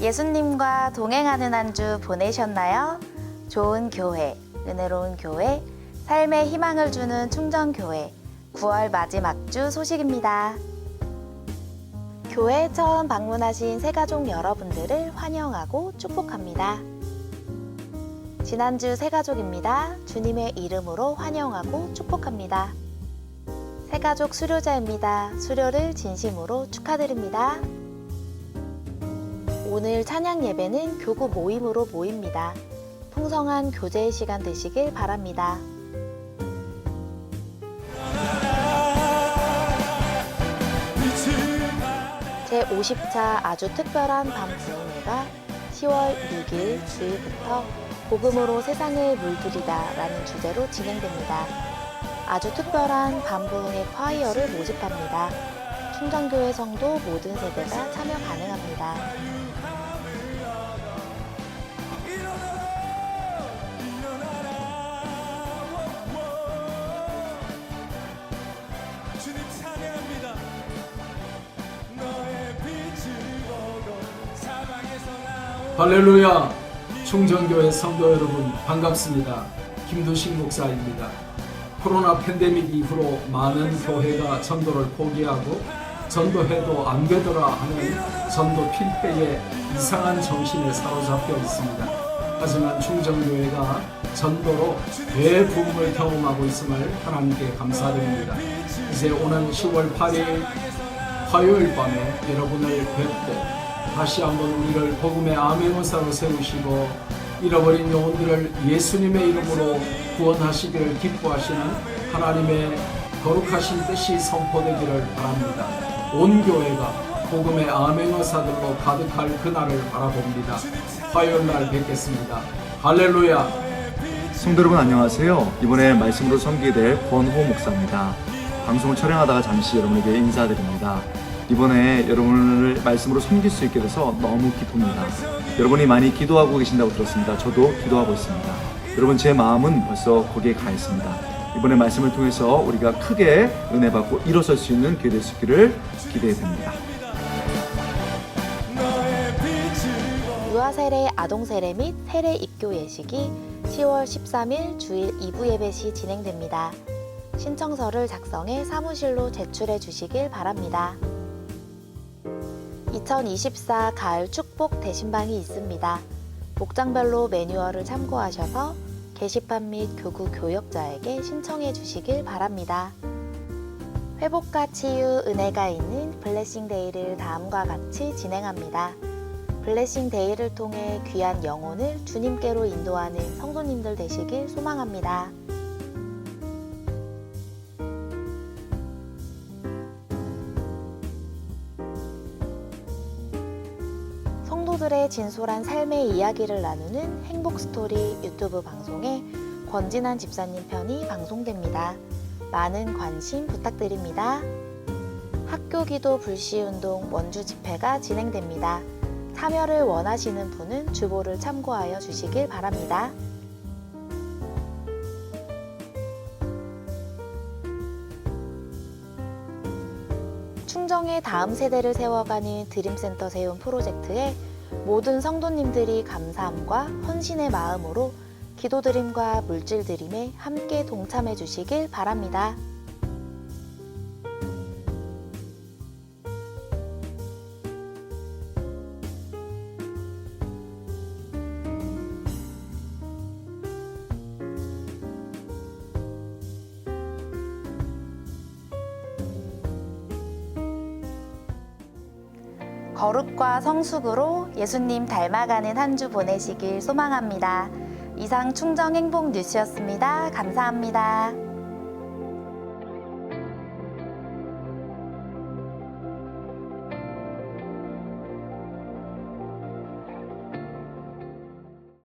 예수님과 동행하는 한 주 보내셨나요? 좋은 교회, 은혜로운 교회, 삶의 희망을 주는 충정교회 9월 마지막 주 소식입니다. 교회에 처음 방문하신 새가족 여러분들을 환영하고 축복합니다. 지난주 새가족입니다. 주님의 이름으로 환영하고 축복합니다. 새가족 수료자입니다. 수료를 진심으로 축하드립니다. 오늘 찬양 예배는 교구 모임으로 모입니다. 풍성한 교제의 시간 되시길 바랍니다. 제50차 아주 특별한 밤 부흥회가 10월 6일 주일부터 복음으로 세상을 물들이다 라는 주제로 진행됩니다. 아주 특별한 밤 부흥회 콰이어를 모집합니다. 충정교회 성도 모든 세대가 참여 가능합니다. 할렐루야! 충정교회 성도 여러분 반갑습니다. 김두식 목사입니다. 코로나 팬데믹 이후로 많은 교회가 전도를 포기하고 전도해도 안 되더라 하는 전도 필패의 이상한 정신에 사로잡혀 있습니다. 하지만 충정교회가 전도로 대부흥을 경험하고 있음을 하나님께 감사드립니다. 이제 오는 10월 8일 화요일 밤에 여러분을 뵙고 다시 한번 우리를 복음의 아멘원사로 세우시고 잃어버린 영혼들을 예수님의 이름으로 구원하시기를 기뻐하시는 하나님의 거룩하신 뜻이 선포되기를 바랍니다. 온 교회가 복음의 아멘원사들로 가득할 그날을 바라봅니다. 화요일 날 뵙겠습니다. 할렐루야! 성도 여러분 안녕하세요. 이번에 말씀으로 섬기게 될 권호 목사입니다. 방송을 촬영하다가 잠시 여러분에게 인사드립니다. 이번에 여러분을 말씀으로 섬길 수 있게 돼서 너무 기쁩니다. 여러분이 많이 기도하고 계신다고 들었습니다. 저도 기도하고 있습니다. 여러분 제 마음은 벌써 거기에 가 있습니다. 이번에 말씀을 통해서 우리가 크게 은혜 받고 일어설 수 있는 기회 될 수 있기를 기대해 봅니다. 유아 세례, 아동 세례 및 세례 입교 예식이 10월 13일 주일 2부 예배 시 진행됩니다. 신청서를 작성해 사무실로 제출해 주시길 바랍니다. 2024 가을 축복 대신방이 있습니다. 복장별로 매뉴얼을 참고하셔서 게시판 및 교구 교역자에게 신청해 주시길 바랍니다. 회복과 치유, 은혜가 있는 블레싱 데이를 다음과 같이 진행합니다. 블레싱 데이를 통해 귀한 영혼을 주님께로 인도하는 성도님들 되시길 소망합니다. 성도들의 진솔한 삶의 이야기를 나누는 행복 스토리 유튜브 방송에 권진한 집사님 편이 방송됩니다. 많은 관심 부탁드립니다. 학교 기도 불시 운동 원주 집회가 진행됩니다. 참여를 원하시는 분은 주보를 참고하여 주시길 바랍니다. 충정의 다음 세대를 세워가는 드림센터 세운 프로젝트에 모든 성도님들이 감사함과 헌신의 마음으로 기도드림과 물질드림에 함께 동참해 주시길 바랍니다. 거룩과 성숙으로 예수님 닮아가는 한 주 보내시길 소망합니다. 이상 충정 행복 뉴스였습니다. 감사합니다.